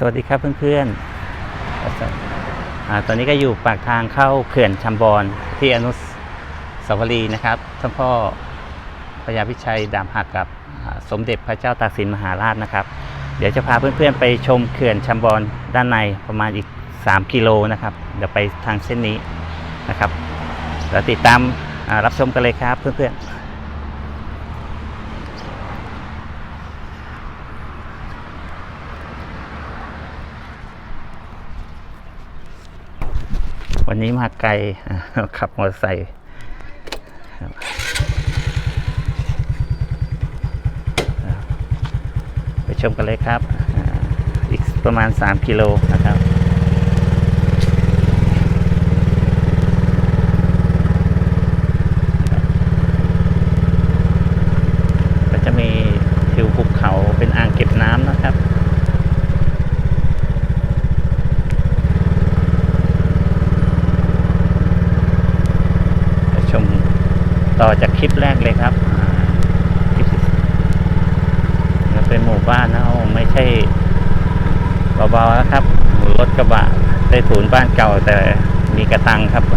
สวัสดีครับเพื่อนๆอาตอนนี้ก็อยู่ปากทางเข้าเขื่อนชัมบอนที่อนุสาวรีย์นะครับท่านพ่อพญาพิชัยดามหักกับสมเด็จพระเจ้าตากสินมหาราชนะครับ เดี๋ยวจะพาเพื่อนๆไปชมเขื่อนชัมบอนด้านในประมาณอีก 3 กิโลนะครับ เดี๋ยวไปทางเส้นนี้นะครับเดี๋ยวติดตามรับชมกันเลยครับเพื่อนๆ วันนี้มาไกลขับมอเตอร์ไซค์ไปชมกันเลยครับ อีกประมาณ 3 กิโลนะครับ ก็จะมีทิวภูเขาเป็นอ่างเก็บน้ำนะครับ ชมต่ อจากคลิปแรกเลยครับคลิปที่แล้เป็นหมู่บ้านนะไม่ใช่เบาๆนะครับรถกระบะได้ถูนบ้านเก่าแต่มีกระตังครับ อ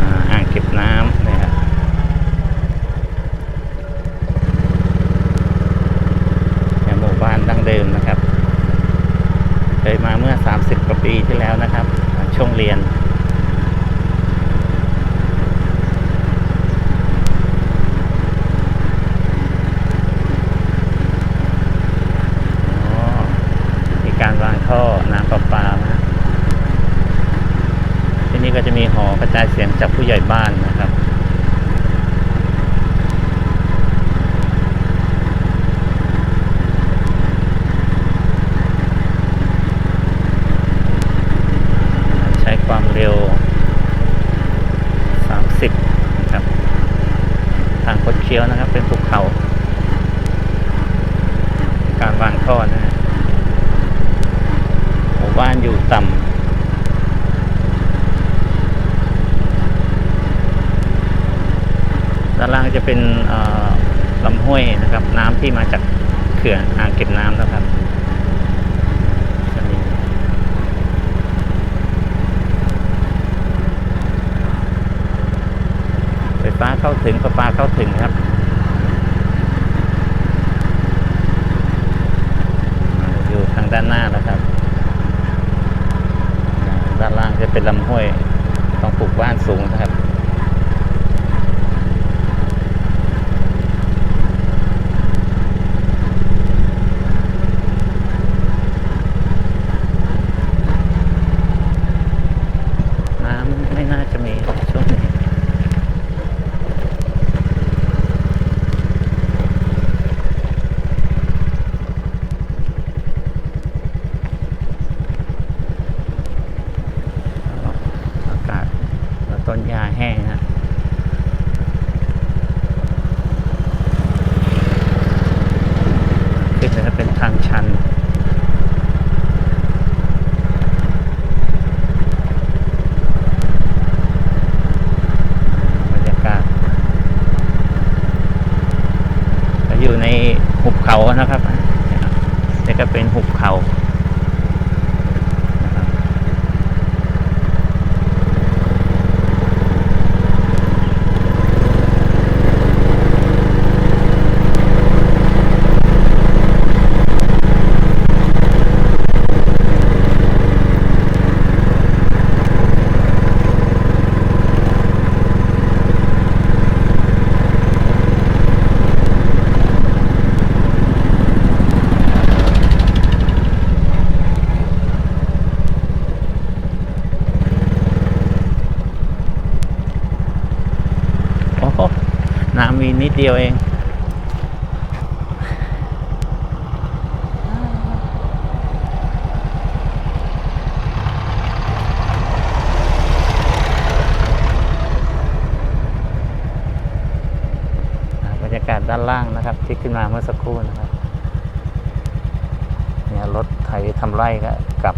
่าอ่างเก็บน้ำนะครับเป็นหมู่บ้านดั้งเดิมนะครับ เคยมาเมื่อ 30 กว่าปีที่แล้วนะครับ ช่วงเรียน อ๋อ มีการวางท่อน้ำประปานะที่นี่ ก็จะมีหอกระจายเสียงจากผู้ใหญ่บ้านนะครับ ใช้ความเร็ว 30 นะครับ ทางคดเคี้ยวนะครับ เป็นภูเขา การวางท่อนะฮะหมู่บ้านอยู่ต่ำด้านล่างจะเป็นเอ่อลำห้วย นะครับน้ำที่มาจากเขื่อนอ่างเก็บน้ำนะครับไฟฟ้าเข้าถึงประปาเข้าถึงครับอยู่ทางด้านหน้านะครับ ด้านล่างจะเป็นลำห้วยต้องปลูกบ้านสูงนะครับ น้ำไม่ น่าจะมีช่วงนี้ อากาศแล้วต้นหญ้าแห้งฮะขึ้นไปแล้วเป็นทางชัน บรรยากาศก็อยู่ในหุบเขานะครับ นี่ก็เป็นหุบเขา น้ำมีนิดเดียวเอง บรรยากาศด้านล่างนะครับ ที่ขึ้นมาเมื่อสักครู่นะครับ เนี่ยรถไถทำไร่ก็กลับ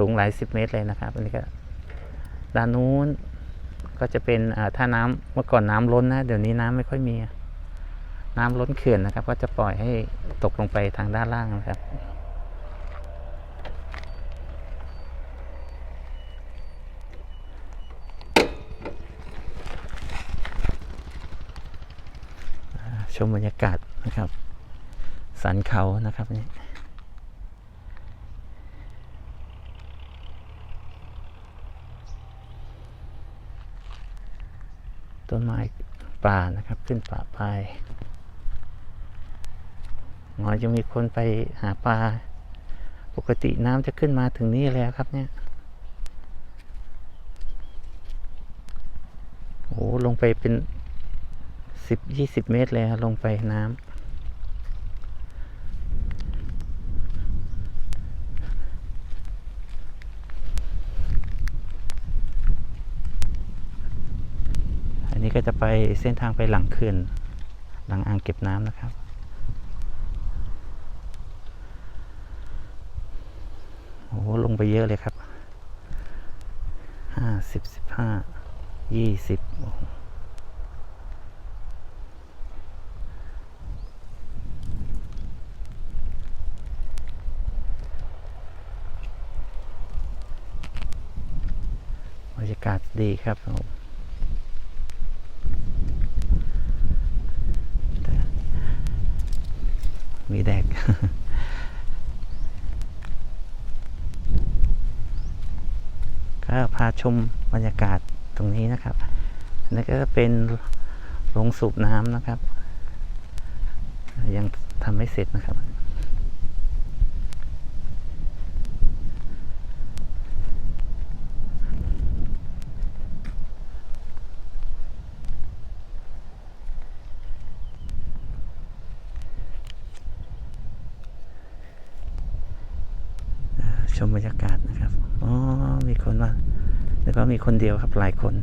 สูงหลายสิบเมตรเลยนะครับอันนี้ก็ด้านนู้นก็จะเป็นอ่าถ้าน้ำเมื่อก่อนน้ำล้นนะเดี๋ยวนี้น้ำไม่ค่อยมี น้ำล้นเขื่อนนะครับ ก็จะปล่อยให้ตกลงไปทางด้านล่างนะครับ ชมบรรยากาศนะครับ สันเขานะครับนี่ ต้นไม้ป่านะครับ ขึ้นป่าไปหงอยจะมีคนไปหาปลา ปกติน้ำจะขึ้นมาถึงนี่แล้วครับเนี่ยโอ้ลงไปเป็นสิบยี่สิบเมตรเลยลงไปน้ำ อั นนี้ก็จะไปเส้นทางไปหลังเขื่อนหลังอ่างเก็บน้ำนะครับ โอ้โหลงไปเยอะเลยครับห้าสิบสิบห้ายี่สิบบรรยากาศดีครับผมแต่มีแด ก็พาชมบรรยากาศตรงนี้นะครับอันนี้ก็เป็นโรงสูบน้ำนะครับ ยังทำไม่เสร็จนะครับ ชมบรรยากาศนะครับ อ๋อ มีคนมาแล้วก็มีคนเดียวครับหลายคน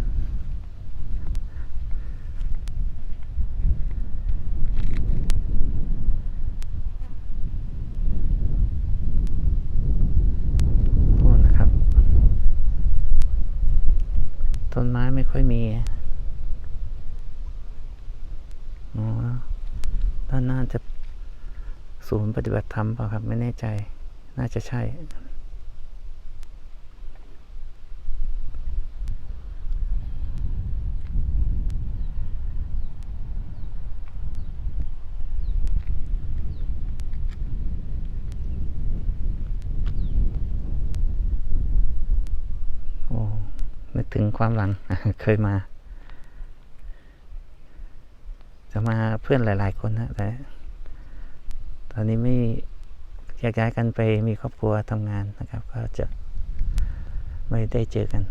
โอ้นะครับ ต้นไม้ไม่ค่อยมี อ๋อ ด้านหน้าจะศูนย์ปฏิบัติธรรมเปล่าครับ ไม่แน่ใจ น่าจะใช่ โอ้นึกถึง ความหลังเคยมา จะมาเพื่อนหลาย ๆ คนนะแต่ตอนนี้ไม่แยกย้ายกันไปมีครอบครัวทำงานนะครับ ก็จะไม่ได้เจอกัน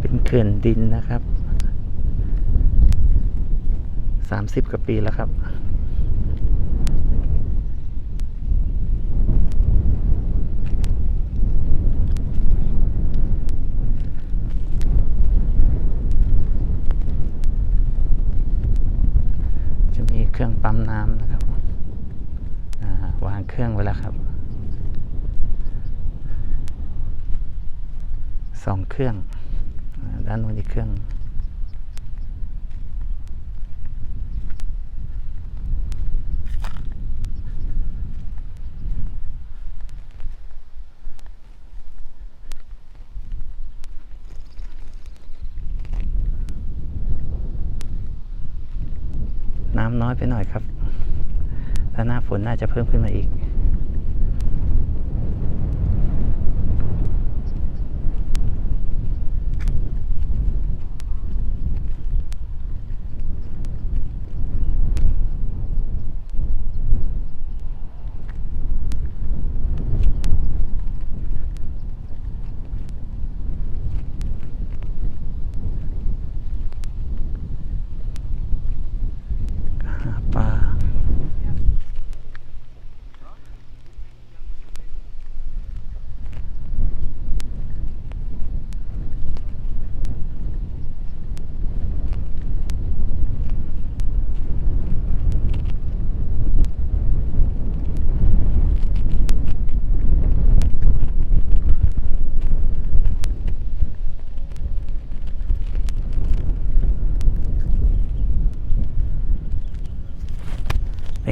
เป็นเขื่อนดินนะครับสามสิบกว่าปีแล้วครับ จะมีเครื่องปั๊ม น้ำนะครับวางเครื่องไว้แล้วครับสองเครื่องอด้านโน้นอีกเครื่อง น้ำน้อยไปหน่อยครับ แล้วหน้าฝนน่าจะเพิ่มขึ้นมาอีก หาปลา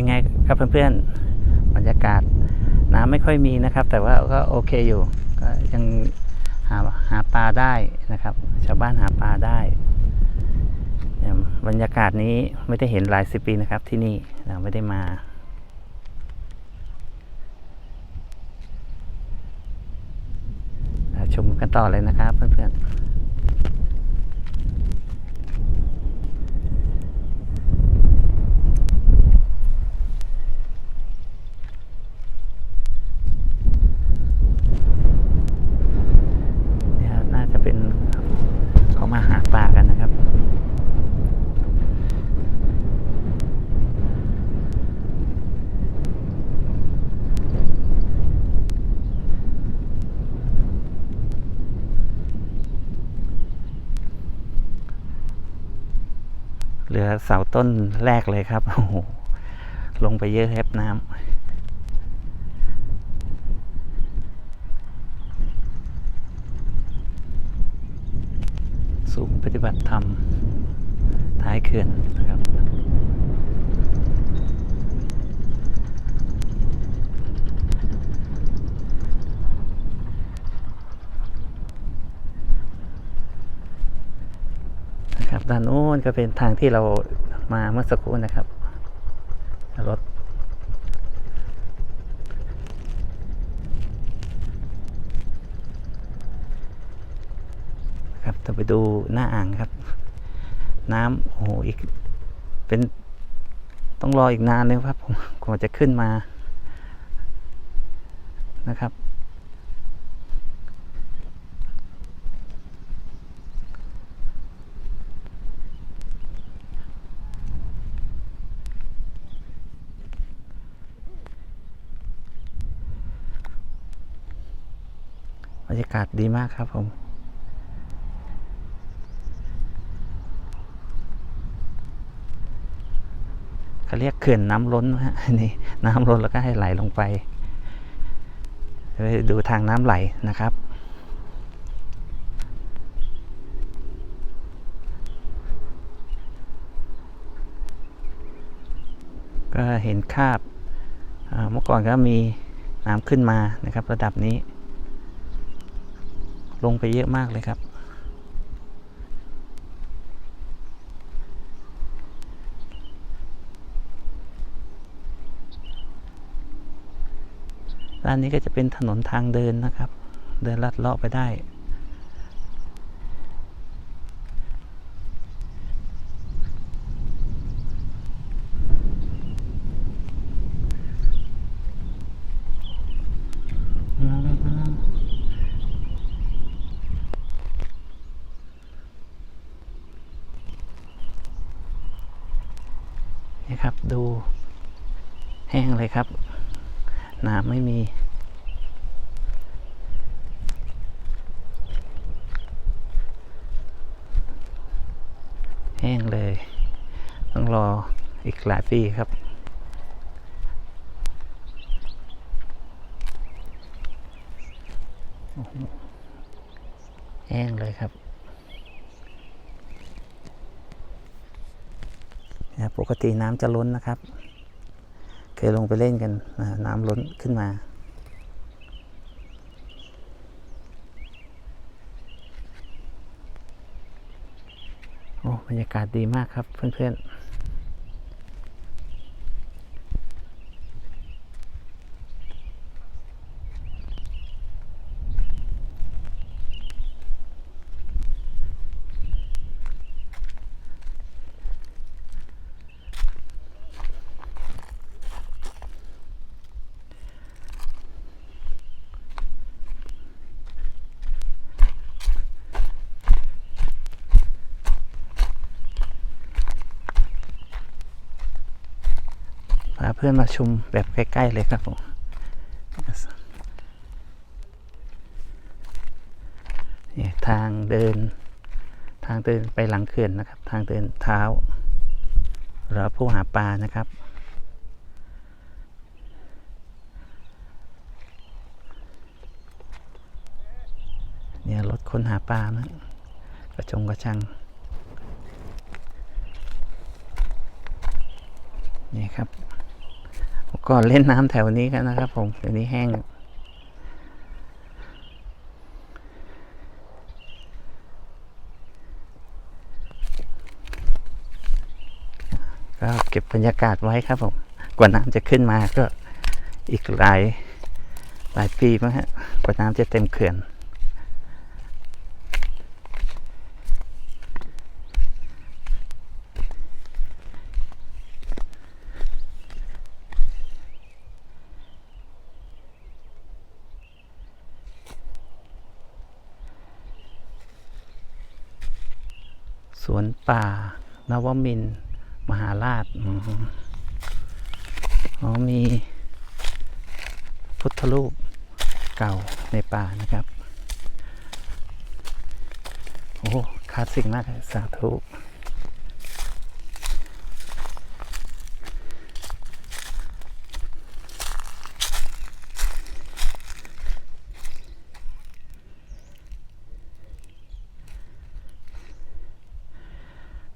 ไงครับเพื่อนๆบรรยากาศน้ำไม่ค่อยมีนะครับ แต่ว่าก็โอเคอยู่ก็ยังหาหาปลาได้นะครับ ชาวบ้านหาปลาได้บรรยากาศนี้ไม่ได้เห็นหลายสิบปีนะครับที่นี่เราไม่ได้มาชมกันต่อเลยนะครับเพื่อนๆ เนี่ยน่าจะเป็นเขามาหาปลากันนะครับ เหลื อเสาต้นแรกเลยครับ โอ้โห ลงไปเยอะแฮบน้ำ สูงปฏิบัติธรรม ท้ายเขื่อนนะครับ นะครับ ด้านโน้นก็เป็นทางที่เรามาเมื่อสักครู่นะครับรถครับจะไปดูหน้าอ่างครับ น้ำโอ้โหอีกเป็นต้องรออีกนานเลยครับผมกว่าจะขึ้นมานะครับากาศดีมากครับผมเขาเรียกเขื่อนน้ำล้นนะฮะนี่น้ำล้นแล้วก็ให้ไหลลงไปไป ดูทางน้ำไหลนะครับก็เห็นคาบเมื่อก่อนก็มีน้ำขึ้นมานะครับ ระดับนี้ ลงไปเยอะมากเลยครับ ด้านนี้ก็จะเป็นถนนทางเดินนะครับ เดินลัดเลาะไปได้ อืมนี่ ครับ ดูแห้งเลยครับน้ำไม่มีแห้งเลย ต้องรออีกหลายปีครับ โอ้โหแห้งเลยครับเนี่ยป กติน้ำจะล้นนะครับ เคยลงไปเล่นกันน้ำล้นขึ้นมา โอ้บรรยากาศดีมากครับเพื่อนๆ พาเพื่อนมาชมแบบใกล้ ๆ เลยครับผมนี่ทางเดิน ทางเดินไปหลังเขื่อนนะครับ ทางเดินเท้าหรือผู้หาปลานะครับเนี่ยรถคนหาปลานะกระจงกระชังนี่ครับ ก็เล่นน้ำแถวนี้กันนะครับผมเดี๋ยวนี้แห้งก็เก็บบรรยากาศไว้ครับผม กว่าน้ำจะขึ้นมาก็อีกหลายหลายปีมั้งฮะ กว่าน้ำจะเต็มเขื่อน วนป่า นวมิน มหาราชอ๋อมี พุทธรูปเก่าในป่านะครับ โอ้คลาสสิกมาก สาธุ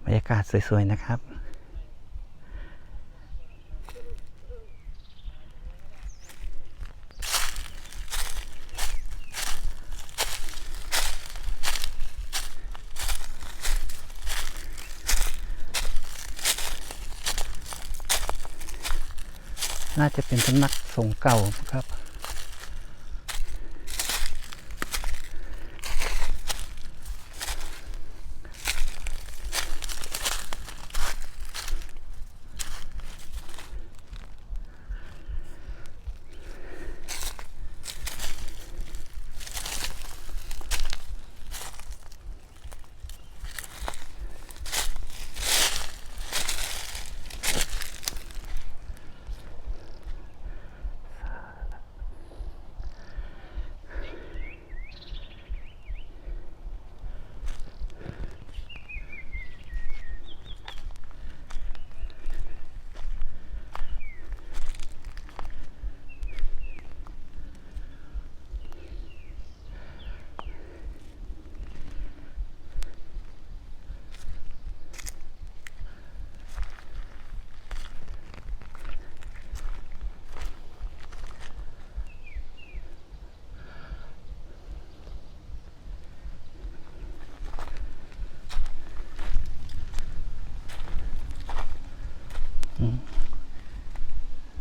บรรยากาศ สวย ๆ นะครับ น่าจะเป็นสำนักสงฆ์เก่าครับ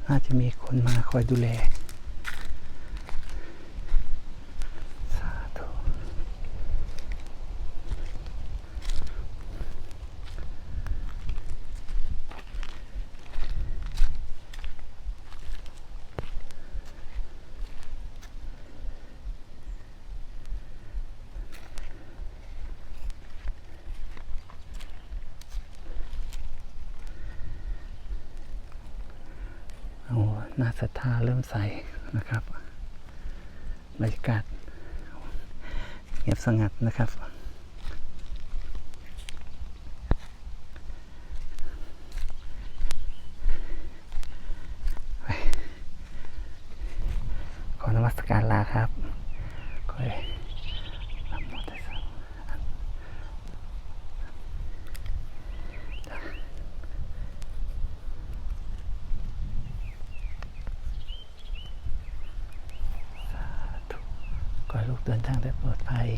น่าจะมีคนมาคอยดูแล สาธุ โอ้น่าศรัทธาเริ่มใสนะครับบรรยากาศเงียบสงัดนะครับ ขอนมัสการลาครับขอให้นะโมตัสสะ ขอให้ลูกเดินทางได้ปลอดภัย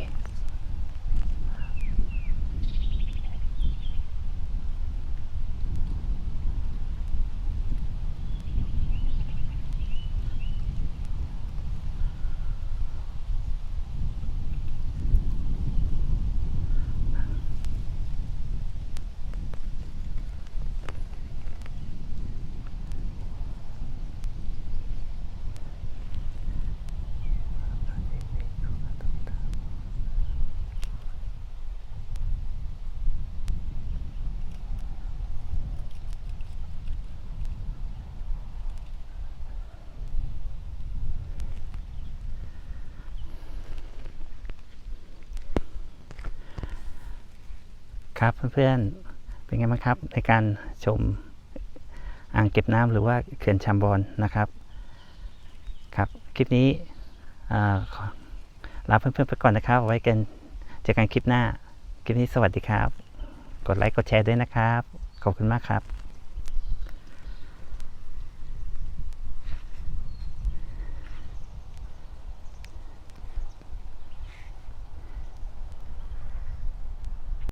ครับเพื่อนๆ เป็นไงบ้างครับ ในการชมอ่างเก็บน้ำหรือว่าเขื่อนชามบอนนะครับ ครับ คลิปนี้ลาเพื่อนๆไปก่อนนะครับ ไว้กันเจอกันคลิปหน้า คลิปนี้สวัสดีครับ กดไลค์กดแชร์ด้วยนะครับ ขอบคุณมากครับ